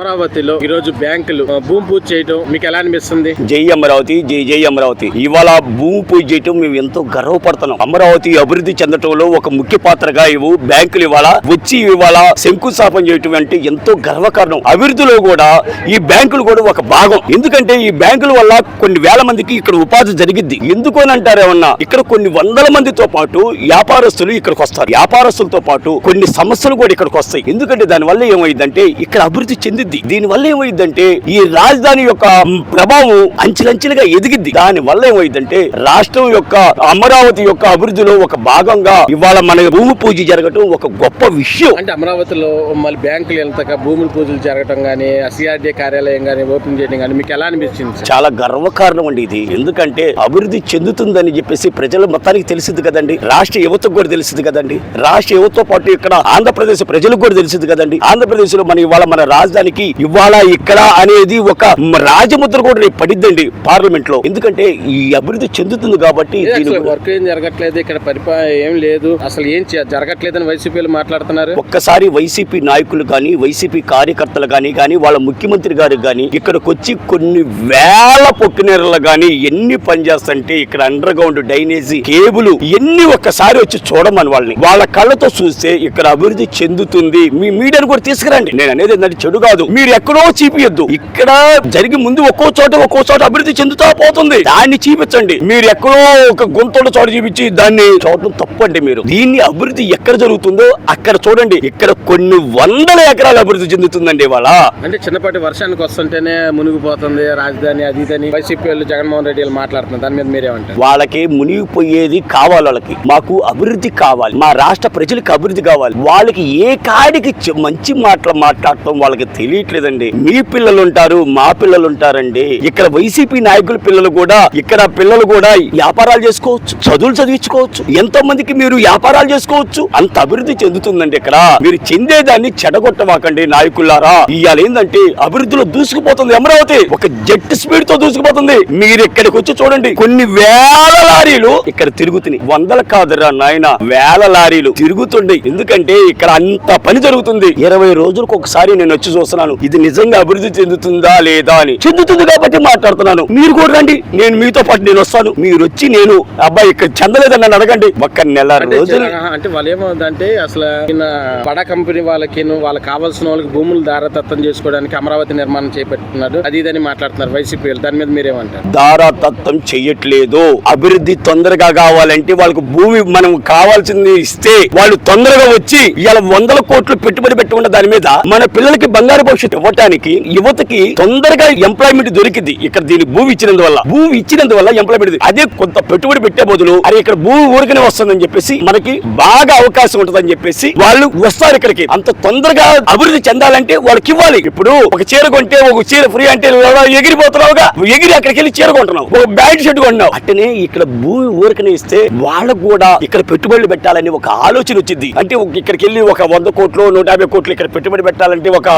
అమరావతిలో ఈ రోజు బ్యాంకులు భూమి పూజ చేయటం మీకు ఎలా అనిపిస్తుంది? జై అమరావతి జై జై అమరావతి. ఇవాళ భూమి పూజ చేయటం మేము ఎంతో గర్వపడుతున్నాం. అమరావతి అభివృద్ధి చెందటంలో ఒక ముఖ్య పాత్రగా ఇవ్వు బ్యాంకులు ఇవాళ వచ్చి ఇవాళ శంకుస్థాపన చేయటం అంటే ఎంతో గర్వకారణం. అభివృద్ధిలో కూడా ఈ బ్యాంకులు కూడా ఒక భాగం. ఎందుకంటే ఈ బ్యాంకుల వల్ల కొన్ని వేల మందికి ఇక్కడ ఉపాధి జరిగిద్ది. ఎందుకు అని అంటారేమన్నా ఇక్కడ కొన్ని వందల మందితో పాటు వ్యాపారస్తులు ఇక్కడికి వస్తారు. వ్యాపారస్తులతో పాటు కొన్ని సమస్యలు కూడా ఇక్కడికి వస్తాయి. ఎందుకంటే దాని వల్ల ఏమైందంటే ఇక్కడ అభివృద్ధి చెందిద్ది దీని వల్ల ఏమైందంటే ఈ రాజధాని యొక్క ప్రభావం అంచెలంచెలుగా ఎదిగిద్ది. దాని వల్ల ఏమైందంటే రాష్ట్రం యొక్క అమరావతి యొక్క అభివృద్ధిలో ఒక భాగంగా ఇవాళ మన భూమి పూజ జరగటం ఒక గొప్ప విషయం. అంటే అమరావతిలో మళ్ళీ బ్యాంకులు వెళ్తాక భూముల పూజలు జరగటం కానీ సిఆర్డీ కార్యాలయం కానీ ఓపెన్ చేయడం కానీ మీకు ఎలా అనిపించింది? చాలా గర్వకారణం అండి ఇది. ఎందుకంటే అభివృద్ధి చెందుతుందని చెప్పేసి ప్రజలు మొత్తానికి తెలిసింది కదండి. రాష్ట్ర యువతకు కూడా తెలిసింది కదండి. రాష్ట్ర యువతతో పాటు ఇక్కడ ఆంధ్రప్రదేశ్ ప్రజలకు కూడా తెలిసింది కదండి. ఆంధ్రప్రదేశ్లో మన ఇవాళ మన రాజధానికి ఇవాళ ఇక్కడ అనేది ఒక రాజముద్ర కూడా రేపు పడిద్దండి పార్లమెంట్లో. ఎందుకంటే ఈ అభివృద్ధి చెందుతుంది కాబట్టి వర్క్ ఏం జరగట్లేదు ఇక్కడ ఏం లేదు. అసలు ఏం జరగట్లేదని వైసీపీలు మాట్లాడుతున్నారు? ఒక్కసారి వైసీపీ నాయకులు కానీ వైసీపీ కార్యకర్తలు కానీ కానీ వాళ్ళ ముఖ్యమంత్రి గారు కానీ ఇక్కడికి వచ్చి కొన్ని వేల పొక్కినేరలు కానీ ఎన్ని పనిచేస్తుంటే ఇక్కడ అండర్ గ్రౌండ్ డ్రైనేజీ కేబుల్ ఎన్ని ఒక్కసారి వచ్చి చూడమని వాళ్ళని. వాళ్ళ కళ్ళతో చూస్తే ఇక్కడ అభివృద్ధి చెందుతుంది. మీ మీడియాను కూడా తీసుకురండి. నేను అనేది ఏంటంటే చెడు కాదు. మీరు ఎక్కడో చూపియొద్దు. ఇక్కడ జరిగి ముందు ఒక్కో చోట ఒక్కో చోట అభివృద్ధి చెందుతా పోతుంది. దాన్ని చూపించండి. మీరు ఎక్కడో ఒక గుంతోడ చోట చూపించి దాన్ని చూడటం తప్పండి మీరు. దీన్ని అభివృద్ధి ఎక్కడ జరుగుతుందో అక్కడ చూడండి. ఇక్కడ కొన్ని వందల ఎకరాల అభివృద్ధి చెందుతుందండి ఇవాళ. అంటే చిన్నపాటి వర్షానికి వస్తుంటేనే మునిగిపోతుంది. రాజధాని అది ఇదని వైసీపీ వాళ్ళు జగన్మోహన్ రెడ్డి వాళ్ళు మాట్లాడుతున్నారు. దాని మీద మీరేమంటారు? వాళ్ళకి మునిగిపోయేది కావాలి వాళ్ళకి. మాకు అభివృద్ధి కావాలి. మా రాష్ట్ర ప్రజలకు అభివృద్ధి కావాలి. వాళ్ళకి ఏ కాడికి మంచి మాటలు మాట్లాడటం వాళ్ళకి తెలియట్లేదండి. మీ పిల్లలు ఉంటారు మా పిల్లలు ఉంటారండి ఇక్కడ వైసీపీ నాయకుల పిల్లలు కూడా ఇక్కడ పిల్లలు కూడా వ్యాపారాలు చేసుకోవచ్చు చదువులు చదివించుకోవచ్చు. ఎంతో మందికి మీరు వ్యాపారాలు చేసుకోవచ్చు. అంత అభివృద్ధి చెందుతుందండి ఇక్కడ. మీరు చెందేదాన్ని చెడగొట్టవాకండి నాయకులారా. ఇవాళ ఏంటంటే అభివృద్ధిలో దూసుకుపోతుంది అమరావతి. ఒక జెట్ స్పీడ్తో దూసుకుపోతుంది. మీరు ఇక్కడికి వచ్చి చూడండి. కొన్ని వేల లారీలు ఇక్కడ తిరుగుతున్నాయి. వందల కాదురా నాయన వేల లారీలు తిరుగుతుండే ఎందుకంటే ఇక్కడ అంత పని జరుగుతుంది. ఇరవై రోజులకు ఒకసారి నేను వచ్చి చూస్తున్నాను ఇది నిజంగా అభివృద్ధి చెందుతుందా లేదా అని చెందుతుంది కాబట్టి మాట్లాడుతున్నాను. మీరు కూడా రండి. నేను మీతో పాటు నేను వస్తాను. మీరు వచ్చి నేను అబ్బాయి ఇక్కడ చెందలేదని నన్ను అడగండి. ఒక్క నెల అంటే రోజులు. అంటే వాళ్ళు ఏమవుతుందంటే అసలు బడా కంపెనీ వాళ్ళకి వాళ్ళకి కావాల్సిన వాళ్ళకి భూములు దారతత్వం చేసుకోవడానికి అమరావతి నిర్మాణం చేపట్టున్నారు అది ఇదని మాట్లాడుతున్నారు వైసీపీ దాని మీద మీరేమంటారు? దారాతత్వం చెయ్యట్లేదు అభివృద్ధి తొందరగా కావాలంటే వాళ్ళకు భూమి మనం కావాల్సింది ఇస్తే వాళ్ళు తొందరగా వచ్చి ఇలా వందల కోట్లు పెట్టుబడి పెట్టుకున్న దాని మీద మన పిల్లలకి బంగారు భవిష్యత్తు ఇవ్వటానికి యువతకి తొందరగా ఎంప్లాయ్మెంట్ దొరికింది. ఇక్కడ దీని భూమి ఇచ్చినందువల్ల. భూమి ఇచ్చినందువల్ల ఎంప్లాయ్మెంట్ అదే కొంత పెట్టుబడి పెట్టే బదులు అరే ఇక్కడ భూమి ఊరికనే వస్తుందని చెప్పేసి మనకి బాగా అవకాశం ఉంటుందని చెప్పేసి వాళ్ళు వస్తారు ఇక్కడికి. అంత తొందరగా అభివృద్ధి చెందాలంటే వాళ్ళకి ఇవ్వాలి. ఇప్పుడు ఒక చీర కొంటే ఒక చీర ఫ్రీ అంటే ఎగిరిపోతున్నావుగా. ఎగిరి అక్కడికి వెళ్ళి చీర కొంటున్నావు. ఒక బ్యాట్ షర్ట్ కొంటున్నావు. అట్టనే ఇక్కడ భూమి ఊరికనే ఇస్తే వాళ్ళకు కూడా ఇక్కడ పెట్టుబడులు పెట్టాలని ఒక ఆలోచన వచ్చింది. అంటే ఇక్కడికి వెళ్ళి ఒక వంద కోట్లు నూట యాభై కోట్లు ఇక్కడ పెట్టుబడి పెట్టాలంటే ఒక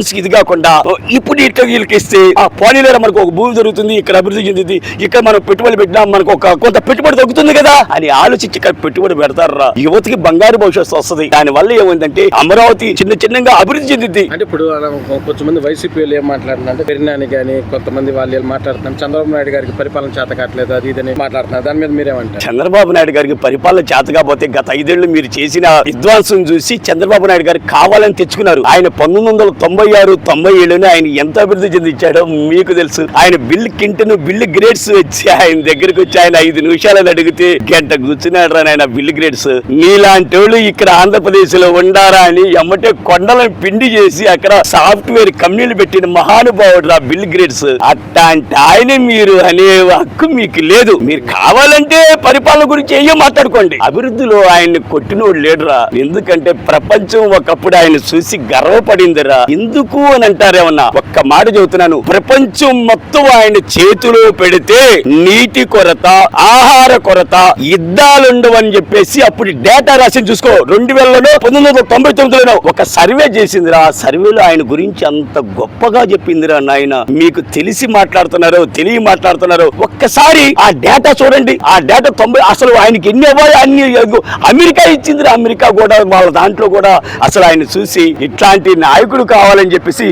మనసుకి ఇది కాకుండా ఇప్పుడు ఇట్లా వీళ్ళకి ఇస్తే ఆ పోనీలో మనకు ఒక భూమి జరుగుతుంది ఇక్కడ అభివృద్ధి చెందింది ఇక్కడ మనం పెట్టుబడి పెట్టినా మనకు ఒక కొంత పెట్టుబడి తగ్గుతుంది కదా అని ఆలోచించి ఇక్కడ పెట్టుబడి పెడతారా? యువతకి బంగారు భవిష్యత్తు వస్తుంది. దాని వల్ల ఏమైందంటే అమరావతి చిన్న చిన్నగా అభివృద్ధి చెందింది. అంటే ఇప్పుడు కొంతమంది వైసీపీ వాళ్ళు ఏం మాట్లాడుతున్నారు పెరినాని కానీ కొంతమంది వాళ్ళు మాట్లాడుతున్నారు చంద్రబాబు నాయుడు గారికి పరిపాలన చేత కావట్లేదు అది ఇదని మాట్లాడుతున్నారు. దాని మీద మీరేమంటారు? చంద్రబాబు నాయుడు గారికి పరిపాలన చేత కాకపోతే గత ఐదేళ్ళు మీరు చేసిన విధ్వంసం చూసి చంద్రబాబు నాయుడు గారికి కావాలని తెచ్చుకున్నారు. ఆయన పంతొమ్మిది వందల తొంభై ఆరు తొంభై ఏడుని ఆయన ఎంత అభివృద్ధి చెందించాడో మీకు తెలుసు. ఆయన బిల్ కింటను బిల్ గ్రేడ్స్ వచ్చి ఆయన దగ్గరికి వచ్చి ఆయన ఐదు నిమిషాలను అడిగితే గంట కూర్చున్నాడు రాని ఆయన బిల్ గ్రేడ్స్. మీలాంటి వాళ్ళు ఇక్కడ ఆంధ్రప్రదేశ్లో ఉండారా అని ఎమ్మటే కొండలను పిండి చేసి అక్కడ సాఫ్ట్వేర్ కంపెనీలు పెట్టిన మహానుభావుడు రా బిల్ గ్రేడ్స్. అట్లాంటి ఆయన మీరు అనే హక్కు మీకు లేదు. మీరు కావాలంటే పరిపాలన గురించి ఏం మాట్లాడుకోండి. అభివృద్ధిలో ఆయన్ని కొట్టినోడు లేడురా. ఎందుకంటే ప్రపంచం ఒకప్పుడు ఆయన చూసి గర్వపడిందిరా. ఎందుకు అని అంటారేమన్నా ఒక్క మాట చెబుతున్నాను. ప్రపంచం మొత్తం ఆయన చేతిలో పెడితే నీటి కొరత ఆహార కొరత యుద్ధాలుండవు అని చెప్పేసి అప్పుడు డేటా రాసి చూసుకో. రెండు వేలలో పంతొమ్మిది వందల తొంభై తొమ్మిదిలో ఒక సర్వే చేసిందిరా. సర్వేలో ఆయన గురించి అంత గొప్పగా చెప్పిందిరా నాయన. మీకు తెలిసి మాట్లాడుతున్నారు తెలియ మాట్లాడుతున్నారు ఒక్కసారి ఆ డేటా చూడండి. ఆ డేటా తొంభై అసలు ఆయనకి ఎన్ని అవ్వాలి అన్ని అమెరికా ఇచ్చిందిరా. అమెరికా కూడా వాళ్ళ దాంట్లో కూడా అసలు ఆయన చూసి ఇట్లాంటి నాయకుడు కావాలని అని చెప్పేసి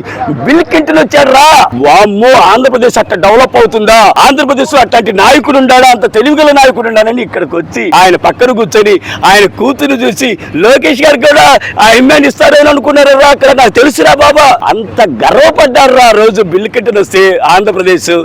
బిల్ వచ్చాడు రా వామ్మో ఆంధ్రప్రదేశ్ అట్ట డెవలప్ అవుతుందా? ఆంధ్రప్రదేశ్లో అట్లాంటి నాయకుడు ఉండాడా? అంత తెలివిగల నాయకుడు ఉండాలని ఇక్కడికి వచ్చి ఆయన పక్కన కూర్చొని ఆయన కూతురు చూసి లోకేష్ గారికి కూడా ఆ ఎమ్మెన్ ఇస్తారని అనుకున్నారు రా అక్కడ నాకు తెలుసురా బాబా. అంత గర్వపడ్డారు రా రోజు బిల్ వస్తే ఆంధ్రప్రదేశ్.